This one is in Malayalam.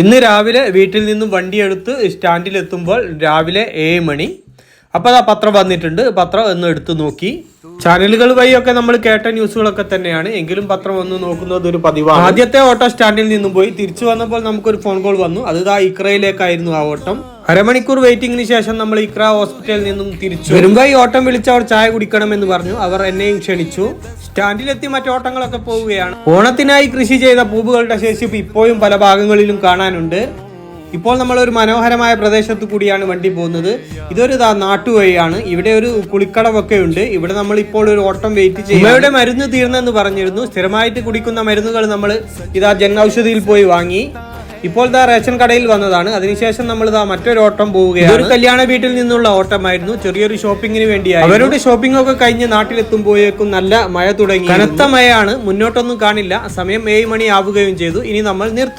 ഇന്ന് രാവിലെ വീട്ടിൽ നിന്നും വണ്ടി എടുത്ത് സ്റ്റാൻഡിൽ എത്തുമ്പോൾ രാവിലെ ഏഴ് മണി. അപ്പോൾ ആ പത്രം വന്നിട്ടുണ്ട്. പത്രം ഒന്ന് എടുത്തു നോക്കി. ചാനലുകൾ വഴിയൊക്കെ നമ്മൾ കേട്ട ന്യൂസുകളൊക്കെ തന്നെയാണ്. എങ്കിലും പത്രം ഒന്ന് നോക്കുന്നത് ഒരു പതിവാണ്. ആദ്യത്തെ ഓട്ടോ സ്റ്റാൻഡിൽ നിന്നും പോയി. തിരിച്ചു വന്നപ്പോൾ നമുക്കൊരു ഫോൺ കോൾ വന്നു. അത് ആ ഇക്രയിലേക്കായിരുന്നു ആ ഓട്ടം. അരമണിക്കൂർ വെയിറ്റിംഗിന് ശേഷം നമ്മൾ ഇക്ര ഹോസ്പിറ്റലിൽ നിന്നും തിരിച്ചു. വരുമ്പോൾ ഈ ഓട്ടം വിളിച്ച് അവർ ചായ കുടിക്കണമെന്ന് പറഞ്ഞു. അവർ എന്നെയും ക്ഷണിച്ചു. സ്റ്റാൻഡിലെത്തി മറ്റോട്ടങ്ങളൊക്കെ പോവുകയാണ്. ഓണത്തിനായി കൃഷി ചെയ്ത പൂവുകളുടെ ശേഷിപ്പ് ഇപ്പോഴും പല ഭാഗങ്ങളിലും കാണാനുണ്ട്. ഇപ്പോൾ നമ്മൾ ഒരു മനോഹരമായ പ്രദേശത്ത് കൂടിയാണ് വണ്ടി പോകുന്നത്. ഇതൊരു നാട്ടുവഴിയാണ്. ഇവിടെ ഒരു കുളിക്കടവൊക്കെ ഉണ്ട്. ഇവിടെ നമ്മൾ ഇപ്പോൾ ഒരു ഓട്ടം വെയിറ്റ് ചെയ്യും ഇവിടെ മരുന്ന് തീർന്നെന്ന് പറഞ്ഞിരുന്നു. സ്ഥിരമായിട്ട് കുടിക്കുന്ന മരുന്നുകൾ നമ്മൾ ഇതാ ജൻ ഔഷധിയിൽ പോയി വാങ്ങി. ഇപ്പോൾ ദാ റേഷൻ കടയിൽ വന്നതാണ്. അതിനുശേഷം നമ്മൾ ദാ മറ്റൊരു ഓട്ടം പോവുകയാണ്. ഒരു കല്യാണ വീട്ടിൽ നിന്നുള്ള ഓട്ടമായിരുന്നു. ചെറിയൊരു ഷോപ്പിങ്ങിന് വേണ്ടിയായി അവരുടെ ഷോപ്പിംഗ് ഒക്കെ കഴിഞ്ഞ് നാട്ടിലെത്തുമ്പോഴേക്കും നല്ല മഴ തുടങ്ങി കനത്ത മഴയാണ്. മുന്നോട്ടൊന്നും കാണില്ല. സമയം ഏഴ് മണി ആവുകയും ചെയ്തു. ഇനി നമ്മൾ നിർത്തുന്നു.